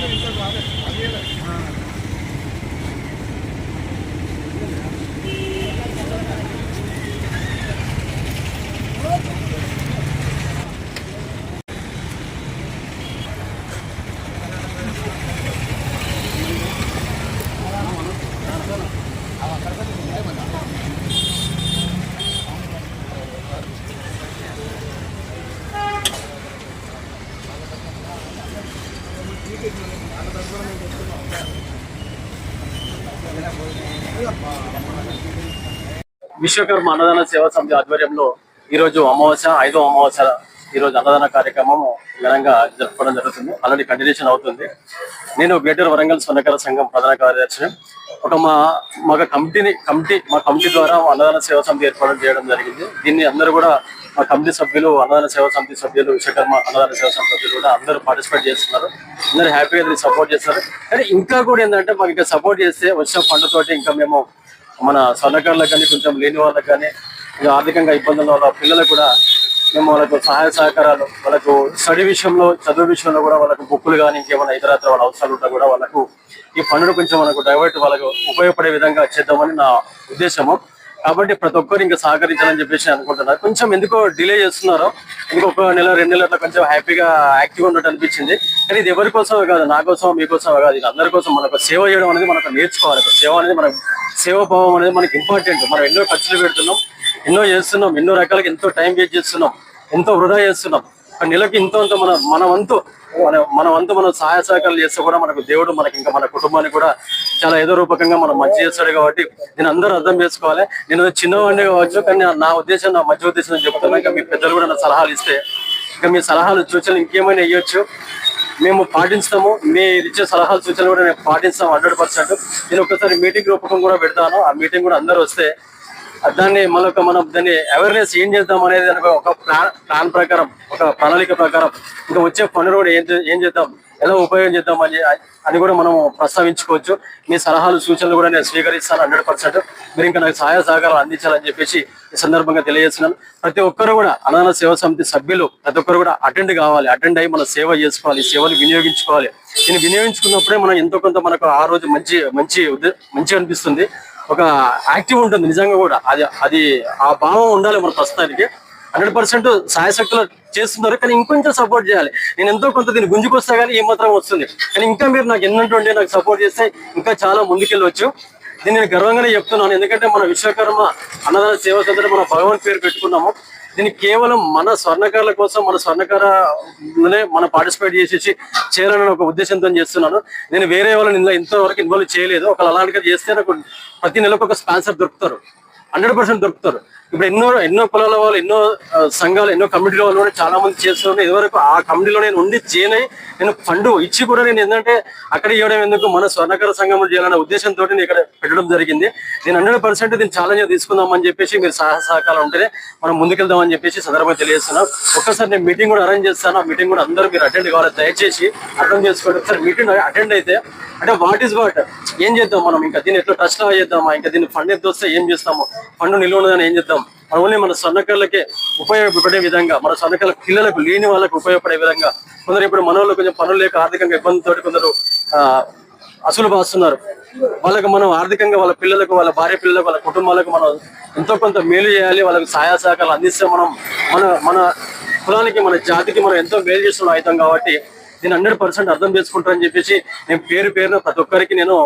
这里这个还没还没。విశ్వకర్మ అన్నదాన సేవా సమితి ఆధ్వర్యంలో ఈరోజు అమావాస్య ఐదో అమావాస్య ఈరోజు అన్నదాన కార్యక్రమం ఘనంగా జరపడం జరుగుతుంది. అలాంటి కంటిన్యూషన్ అవుతుంది. నేను గ్రేటర్ వరంగల్ స్వర్ణకర సంఘం ప్రధాన కార్యదర్శి. ఒక మా మా కమిటీని కమిటీ మా కమిటీ ద్వారా అన్నదాన సేవా సమితి ఏర్పాటు చేయడం జరిగింది. దీన్ని అందరూ కూడా మా కమిటీ సభ్యులు అన్నదాన సేవా సమితి సభ్యులు విశ్వకర్మ అన్నదాన సేవా సమితి సభ్యులు కూడా అందరూ పార్టిసిపేట్ చేస్తున్నారు. అందరూ హ్యాపీగా దీన్ని సపోర్ట్ చేస్తారు కానీ ఇంకా కూడా ఏంటంటే మాకు ఇంకా సపోర్ట్ చేస్తే వచ్చిన ఫండ్ తోటి ఇంకా మేము మన స్వర్ణకారులకు కానీ కొంచెం లేని వాళ్ళకి కానీ ఇంకా ఆర్థికంగా ఇబ్బందులు వాళ్ళ పిల్లలకు కూడా మేము వాళ్ళకు సహాయ సహకారాలు వాళ్ళకు స్టడీ విషయంలో చదువు విషయంలో కూడా వాళ్ళకు బుక్కులు కానీ ఇంకేమైనా ఇతరత్ర వాళ్ళ అవసరాలు ఉంటా కూడా వాళ్ళకు ఈ ఫండ్ను కొంచెం మనకు డైవర్ట్ వాళ్ళకు ఉపయోగపడే విధంగా చేద్దామని నా ఉద్దేశము. కాబట్టి ప్రతి ఒక్కరు ఇంకా సహకరించాలని చెప్పేసి అనుకుంటున్నారు. కొంచెం ఎందుకో డిలే చేస్తున్నారు ఇంకొక నెల రెండు నెలల కొంచెం హ్యాపీగా యాక్టివ్గా ఉన్నట్టు అనిపించింది. కానీ ఇది ఎవరి కోసమే కాదు నా కోసం మీకోసం కాదు ఇది అందరి కోసం మనకు సేవ చేయడం అనేది మనకు నేర్చుకోవాలి. సేవ అనేది మనకు సేవాభావం అనేది మనకి ఇంపార్టెంట్ మనం ఎన్నో ఖర్చులు పెడుతున్నాం ఎన్నో చేస్తున్నాం ఎన్నో రకాలుగా ఎంతో టైం వేస్ట్ చేస్తున్నాం ఎంతో వృధా చేస్తున్నాం. నెలకి ఇంత అంత మన మన వంతు మనం మన అంతా మనం సహాయ సహకారాలు చేస్తే కూడా మనకు దేవుడు మనకి ఇంకా మన కుటుంబానికి కూడా చాలా ఏదో రూపకంగా మనం మంచి చేస్తాడు కాబట్టి నేను అందరూ అర్థం చేసుకోవాలి. నేను చిన్నవాడిని కావచ్చు కానీ నా- ఉద్దేశం నా మంచి ఉద్దేశం చెప్తున్నా. ఇంకా మీ పెద్దలు కూడా నా సలహాలు ఇస్తే ఇంకా మీ సలహాలు సూచనలు ఇంకేమైనా ఇవ్వచ్చు మేము పాటిస్తాము. మీరు ఇచ్చే సలహాలు సూచనలు కూడా మేము పాటిస్తాం హండ్రెడ్ పర్సెంట్. నేను ఒకసారి మీటింగ్ రూపకం కూడా పెడతాను. ఆ మీటింగ్ కూడా అందరూ వస్తే దాన్ని మళ్ళొక మనం దాన్ని అవేర్నెస్ ఏం చేద్దాం అనేది ఒక ప్లాన్ ప్లాన్ ప్రకారం ఒక ప్రణాళిక ప్రకారం ఇంకా వచ్చే పనులు కూడా ఏం ఏం చేద్దాం ఎలా ఉపయోగం చేద్దాం అని అని కూడా మనం ప్రస్తావించుకోవచ్చు. మీ సలహాలు సూచనలు కూడా నేను స్వీకరిస్తాను హండ్రెడ్ పర్సెంట్. మీరు ఇంకా నాకు సహాయ సహకారాలు అందించాలని చెప్పేసి ఈ సందర్భంగా తెలియజేస్తున్నాను. ప్రతి ఒక్కరు కూడా అనాథ సేవా సమితి సభ్యులు ప్రతి ఒక్కరు కూడా అటెండ్ కావాలి అటెండ్ అయ్యి మన సేవ చేసుకోవాలి సేవలు వినియోగించుకోవాలి. దీన్ని వినియోగించుకున్నప్పుడే మనం ఎంతో కొంత మనకు ఆ రోజు మంచి మంచి మంచి అనిపిస్తుంది. ఒక యాక్టివ్ ఉంటుంది నిజంగా కూడా. అది అది ఆ భావం ఉండాలి మన ప్రస్తుతానికి. హండ్రెడ్ పర్సెంట్ సాయశక్తులు చేస్తున్నారు కానీ ఇంకొంచెం సపోర్ట్ చేయాలి. నేను ఎంతో కొంత దీన్ని గుంజుకొస్తా కానీ ఏ మాత్రం వస్తుంది. కానీ ఇంకా మీరు నాకు ఎన్నంటుండే నాకు సపోర్ట్ చేస్తే ఇంకా చాలా ముందుకెళ్ళవచ్చు దీన్ని నేను గర్వంగానే చెప్తున్నాను. ఎందుకంటే మన విశ్వకర్మ అన్నదాన సేవా సందర్భంగా మన భగవాన్ పేరు పెట్టుకున్నాము. దీన్ని కేవలం మన స్వర్ణకారుల కోసం మన స్వర్ణకారనే మనం పార్టిసిపేట్ చేసేసి చేయాలని ఒక ఉద్దేశంతో చేస్తున్నాను. నేను వేరే వాళ్ళని ఇందులో ఇంతవరకు ఇన్వాల్వ్ చేయలేదు. ఒకవేళ అలాంటిగా చేస్తే నాకు ప్రతి నెలకు ఒక స్పాన్సర్ దొరుకుతారు. హండ్రెడ్ పర్సెంట్ దొరుకుతారు. ఇప్పుడు ఎన్నో ఎన్నో కులాల వాళ్ళు ఎన్నో సంఘాలు ఎన్నో కమిటీల వాళ్ళు కూడా చాలా మంది చేస్తున్నారు. ఇదివరకు ఆ కమిటీలో నేను ఉండి చేయని నేను ఫండ్ ఇచ్చి కూడా నేను ఏంటంటే అక్కడ ఇవ్వడం ఎందుకు మన స్వర్ణకర సంఘం చేయాలనే ఉద్దేశంతో నేను ఇక్కడ పెట్టడం జరిగింది. నేను హండ్రెడ్ పర్సెంట్ దీన్ని ఛాలెంజ్ తీసుకుందాం అని చెప్పేసి మీరు సహాయ సహకారం ఉంటేనే మనం ముందుకెళ్దామని చెప్పేసి సందర్భంగా తెలియజేస్తున్నాం. ఒక్కసారి నేను మీటింగ్ కూడా అరేంజ్ చేస్తాను. ఆ మీటింగ్ కూడా అందరూ మీరు అటెండ్ కావాలి దయచేసి అర్థం చేసుకోండి. ఒకసారి మీటింగ్ అటెండ్ అయితే అంటే వాట్ ఈస్ వాట్ ఏం చేద్దాం మనం? ఇంకా దీన్ని ఎట్లా టచ్ చేద్దామా? ఇంకా దీన్ని ఫండ్ ఎంత వస్తే ఏం చేస్తాము? ఫండ్ నిల్వ ఉన్నదని ఏం చేద్దాం? ఓన్లీ మన స్వర్ణకర్లకే ఉపయోగపడే విధంగా మన స్వర్ణకర్ల పిల్లలకు లేని వాళ్ళకు ఉపయోగపడే విధంగా కొందరు ఇప్పుడు మన వాళ్ళు కొంచెం పనులు లేక ఆర్థికంగా ఇబ్బందితో కొందరు అసలు బాస్తున్నారు. వాళ్ళకు మనం ఆర్థికంగా వాళ్ళ పిల్లలకు వాళ్ళ భార్య పిల్లలకు వాళ్ళ కుటుంబాలకు మనం ఎంతో కొంత మేలు చేయాలి. వాళ్ళకి సహాయ సహకారాలు అందిస్తే మనం మన మన కులానికి మన జాతికి మనం ఎంతో మేలు చేస్తున్న అవుతాం కాబట్టి దీన్ని హండ్రెడ్ పర్సెంట్ అర్థం చేసుకుంటారని చెప్పేసి నేను పేరు పేరున ప్రతి ఒక్కరికి నేను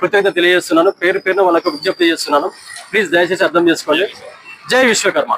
కృతజ్ఞత తెలియజేస్తున్నాను. పేరు పేరున వాళ్ళకు విజ్ఞప్తి చేస్తున్నాను. ప్లీజ్ దయచేసి అర్థం చేసుకోండి. జై విశ్వకర్మ